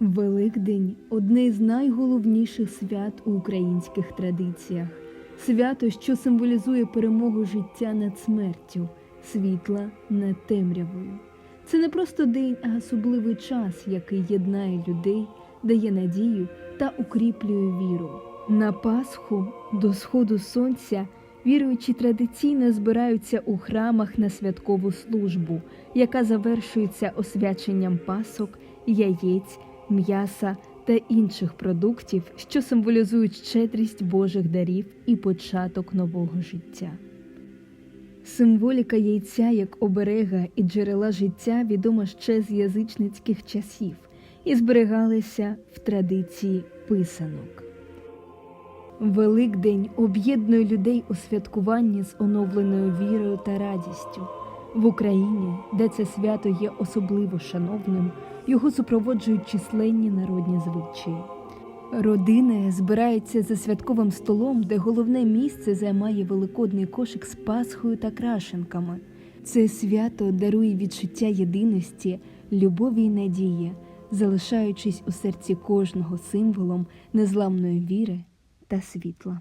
Великдень одне з найголовніших свят у українських традиціях. Свято, що символізує перемогу життя над смертю, світла над темрявою. Це не просто день, а особливий час, який єднає людей, дає надію та укріплює віру. На Пасху до сходу сонця віруючі традиційно збираються у храмах на святкову службу, яка завершується освяченням пасок, яєць, м'яса та інших продуктів, що символізують щедрість Божих дарів і початок нового життя. Символіка яйця як оберега і джерела життя відома ще з язичницьких часів і зберігалася в традиції писанок. Великдень об'єднує людей у святкуванні з оновленою вірою та радістю. В Україні, де це свято є особливо шановним, його супроводжують численні народні звичаї. Родини збираються за святковим столом, де головне місце займає великодний кошик з пасхою та крашенками. Це свято дарує відчуття єдиності, любові й надії, залишаючись у серці кожного символом незламної віри та світла.